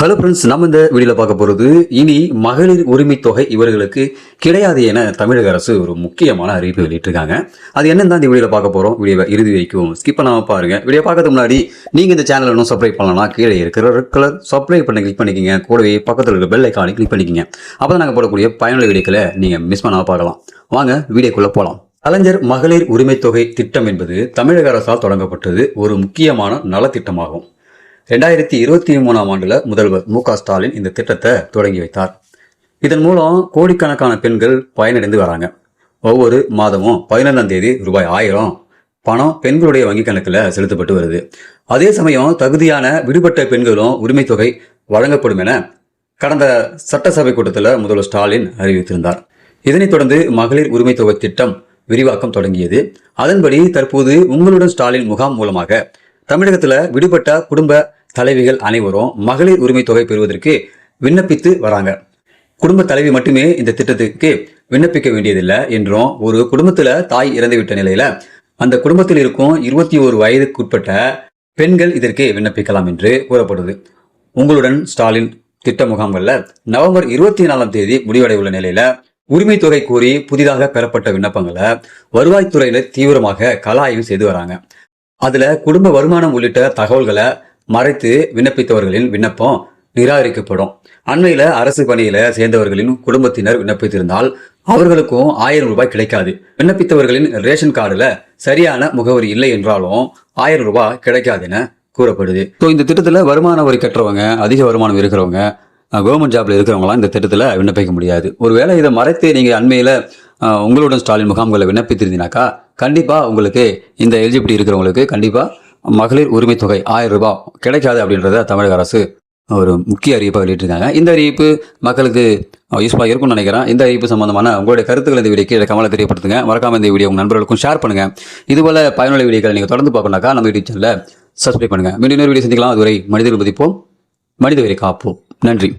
Hello friends நம்ம இந்த வீடியோவில் பார்க்க போகிறது இனி மகளிர் உரிமை தொகை இவர்களுக்கு கிடையாது என தமிழக அரசு ஒரு முக்கியமான அறிவிப்பு வெளியிட்டிருக்காங்க. அது என்னன்னு தான் இந்த வீடியோவில் பார்க்க போகிறோம் வீடியோவை இறுதி வரைக்கும் ஸ்கிப் பண்ணாமல் பாருங்கள் வீடியோ பார்க்கறதுக்கு முன்னாடி நீங்கள் இந்த சேனல் இன்னும் சப்ஸ்கிரைப் பண்ணலாம் கீழே இருக்கிற கலர் சப்ஸ்கிரைப் பண்ண கிளிக் பண்ணிக்கங்க. கூடவே பக்கத்தில் இருக்கிற பெல் ஐக்கானை கிளிக் பண்ணிக்கங்க. அப்பதான் நாங்கள் போடக்கூடிய பயனுள்ள வீடியோக்களை நீங்கள் மிஸ் பண்ணாமல் பார்க்கலாம் வாங்க வீடியோக்குள்ளே போகலாம் கலைஞர் மகளிர் உரிமை தொகை திட்டம் என்பது தமிழக அரசால் தொடங்கப்பட்டது ஒரு முக்கியமான நலத்திட்டமாகும். ரெண்டாயிரத்தி இருபத்தி மூணாம் ஆண்டுல முதல்வர் மு ஸ்டாலின் இந்த திட்டத்தை தொடங்கி வைத்தார். இதன் மூலம் கோடிக்கணக்கான பெண்கள் பயனடைந்து வராங்க. ஒவ்வொரு மாதமும் பதினொன்றாம் தேதி ரூபாய் ஆயிரம் பணம் பெண்களுடைய வங்கிக் கணக்கில் செலுத்தப்பட்டு வருது. அதே சமயம் தகுதியான விடுபட்ட பெண்களும் உரிமை தொகை வழங்கப்படும் என கடந்த சட்டசபை கூட்டத்தில் முதல்வர் ஸ்டாலின் அறிவித்திருந்தார். இதனைத் தொடர்ந்து மகளிர் உரிமை தொகை திட்டம் விரிவாக்கம் தொடங்கியது. அதன்படி தற்போது உங்களுடன் ஸ்டாலின் முகாம் மூலமாக தமிழகத்தில் விடுபட்ட குடும்ப தலைவிகள் அனைவரும் மகளிர் உரிமை தொகை பெறுவதற்கு விண்ணப்பித்து வராங்க. குடும்ப தலைவி மட்டுமே இந்த திட்டத்துக்கு விண்ணப்பிக்க வேண்டியதில்லை என்றும் ஒரு குடும்பத்தில் தாய் இறந்துவிட்ட நிலையில அந்த குடும்பத்தில் இருக்கும் இருபத்தி ஒரு வயதுக்குட்பட்ட பெண்கள் இதற்கு விண்ணப்பிக்கலாம் என்று கூறப்படுது. உங்களுடன் ஸ்டாலின் திட்ட முகாம்கள்ல நவம்பர் இருபத்தி நாலாம் தேதி முடிவடையுள்ள நிலையில உரிமை தொகை கூறி புதிதாக பெறப்பட்ட விண்ணப்பங்களை வருவாய்த்துறையினர் தீவிரமாக கலாய்வு ஆய்வு செய்து வராங்க. அதுல குடும்ப வருமானம் உள்ளிட்ட தகவல்களை மறைத்து விண்ணப்பித்தவர்களின் விண்ணப்பம் நிராகரிக்கப்படும். அண்மையில அரசு பணியில சேர்ந்தவர்களின் குடும்பத்தினர் விண்ணப்பித்திருந்தால் அவர்களுக்கும் ஆயிரம் ரூபாய் கிடைக்காது. விண்ணப்பித்தவர்களின் ரேஷன் கார்டுல சரியான முகவரி இல்லை என்றாலும் ஆயிரம் ரூபாய் கிடைக்காது என கூறப்படுது. ஸோ இந்த திட்டத்தில் வருமான வரி கட்டுறவங்க அதிக வருமானம் இருக்கிறவங்க கவர்மெண்ட் ஜாப்ல இருக்கிறவங்களாம் இந்த திட்டத்தில் விண்ணப்பிக்க முடியாது. ஒருவேளை இதை மறைத்து நீங்க அண்மையில உங்களுடன் ஸ்டாலின் முகாம்களை விண்ணப்பித்திருந்தீங்கனாக்கா கண்டிப்பா உங்களுக்கு இந்த எலிஜிபிலிட்டி இருக்கிறவங்களுக்கு கண்டிப்பா மகளிர் உரிமை தொகை ஆயிரம் ரூபாய் கிடைக்காது அப்படின்றத தமிழக அரசு ஒரு முக்கிய அறிவிப்பை வெளியிட்டிருக்காங்க. இந்த அறிவிப்பு மக்களுக்கு யூஸ்ஃபுல்லாக இருக்கும்னு நினைக்கிறேன். இந்த அறிவிப்பு சம்பந்தமான உங்களுடைய கருத்துக்கள் இந்த வீடியோ கீழே கமலை தெரியப்படுத்துங்க. மறக்காம இந்த வீடியோ உங்கள் நண்பர்களுக்கும் ஷேர் பண்ணுங்க. இதுபோல பயனுள்ள வீடியோக்களை நீங்கள் தொடர்ந்து பார்க்கணும்னாக்கா நம்ம யூடியூப் சேனலில் சப்ஸ்கிரைப் பண்ணுங்கள் மீண்டும் இன்னொரு வீடியோ சந்திக்கலாம். அதுவரை மனிதர்கள் மதிப்போம் மனித வரை காப்போம். நன்றி.